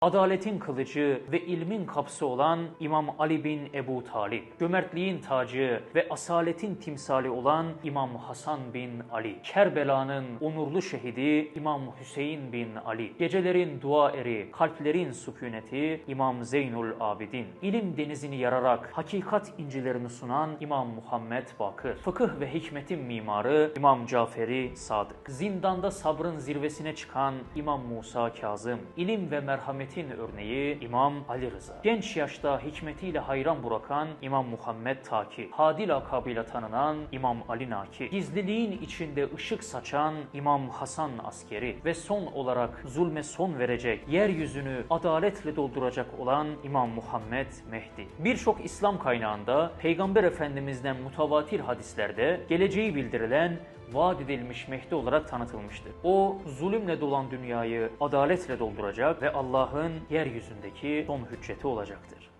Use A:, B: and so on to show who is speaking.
A: Adaletin kılıcı ve ilmin kapısı olan İmam Ali bin Ebu Talip, cömertliğin tacı ve asaletin timsali olan İmam Hasan bin Ali, Kerbela'nın onurlu şehidi İmam Hüseyin bin Ali, gecelerin dua eri, kalplerin sükuneti İmam Zeynul Abidin, ilim denizini yararak hakikat incilerini sunan İmam Muhammed Bakır, fıkıh ve hikmetin mimarı İmam Caferi Sadık, zindanda sabrın zirvesine çıkan İmam Musa Kazım, ilim ve merhametin örneği İmam Ali Rıza, genç yaşta hikmetiyle hayran bırakan İmam Muhammed Taki, Hadi lakabıyla tanınan İmam Ali Naki, gizliliğin içinde ışık saçan İmam Hasan Askeri ve son olarak zulme son verecek, yeryüzünü adaletle dolduracak olan İmam Muhammed Mehdi. Birçok İslam kaynağında Peygamber Efendimiz'den mutavatir hadislerde geleceği bildirilen vaat edilmiş Mehdi olarak tanıtılmıştır. O zulümle dolan dünyayı adaletle dolduracak ve Allah'ın yeryüzündeki son hücceti olacaktır.